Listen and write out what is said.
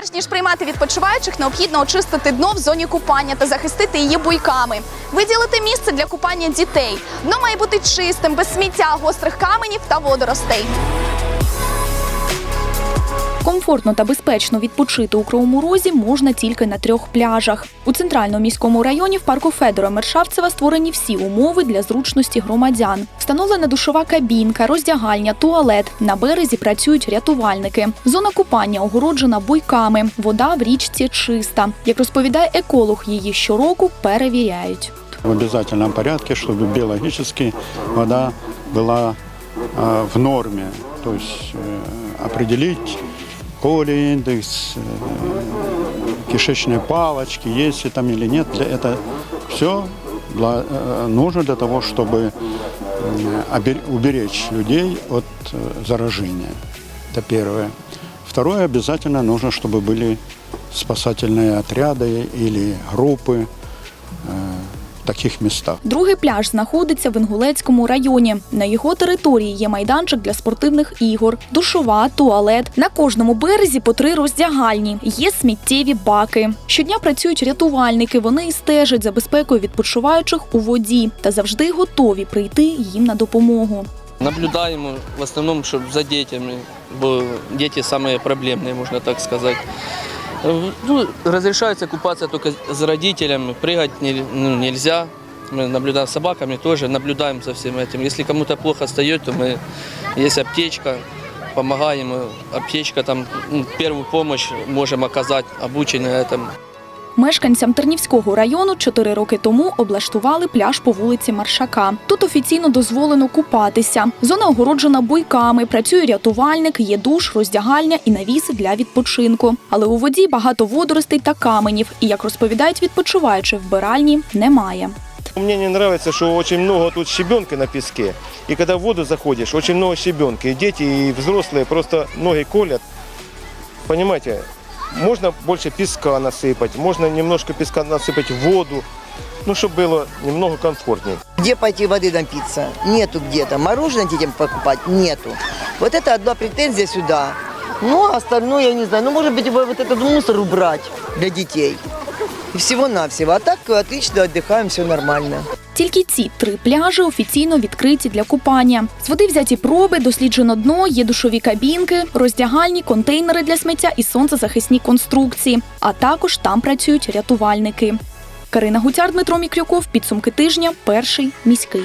Перш ніж приймати відпочиваючих, необхідно очистити дно в зоні купання та захистити її буйками. Виділити місце для купання дітей. Дно має бути чистим, без сміття, гострих каменів та водоростей. Комфортно та безпечно відпочити у Кривому Розі можна тільки на трьох пляжах. У центральному міському районі в парку Федора Мершавцева створені всі умови для зручності громадян. Встановлена душова кабінка, роздягальня, туалет. На березі працюють рятувальники. Зона купання огороджена буйками. Вода в річці чиста. Як розповідає еколог, її щороку перевіряють. В обязательном порядке, чтобы биологически вода была э, в норме. То есть э, определить колииндекс, э, кишечные палочки, есть ли там или нет. Это все для, нужно для того, чтобы уберечь людей от э, заражения. Это первое. Второе, обязательно нужно, чтобы были спасательные отряды или группы таких местах. Другий пляж знаходиться в Інгулецькому районі. На його території є майданчик для спортивних ігор, душова, туалет. На кожному березі по три роздягальні. Є сміттєві баки. Щодня працюють рятувальники. Вони і стежать за безпекою відпочиваючих у воді та завжди готові прийти їм на допомогу. Наблюдаємо в основному, щоб за дітьми, бо діти самі проблемні, можна так сказати. Е, Ну, разрешается купаться только с родителями, прыгать не, ну, нельзя. Мы наблюдаем с собаками тоже, наблюдаем за всем этим. Если кому-то плохо стает, то мы есть аптечка, помогаем. э, Аптечка там ну, первую помощь можем оказать, обучены этому. Мешканцям Тернівського району чотири роки тому облаштували пляж по вулиці Маршака. Тут офіційно дозволено купатися. Зона огороджена буйками, працює рятувальник, є душ, роздягальня і навіси для відпочинку. Але у воді багато водоростей та каменів. І як розповідають відпочиваючи, вбиральні немає. Мне не нравится, что очень много тут щебенки на песке. И когда в воду заходишь, очень много щебенки. И дети, и взрослые просто ноги колят. Понимаете, можно больше песка насыпать, можно немножко песка насыпать в воду, ну, чтобы было немного комфортнее. Где пойти воды напиться? Нету где-то. Мороженое детям покупать? Нету. Вот это одна претензия сюда. Ну, а остальное, я не знаю, ну, может быть, вот этот мусор убрать для детей. И всего-навсего. А так отлично отдыхаем, все нормально. Тільки ці три пляжі офіційно відкриті для купання. З води взяті проби, досліджено дно, є душові кабінки, роздягальні, контейнери для сміття і сонцезахисні конструкції. А також там працюють рятувальники. Карина Гутяр, Дмитро Мікрюков. Підсумки тижня. Перший міський.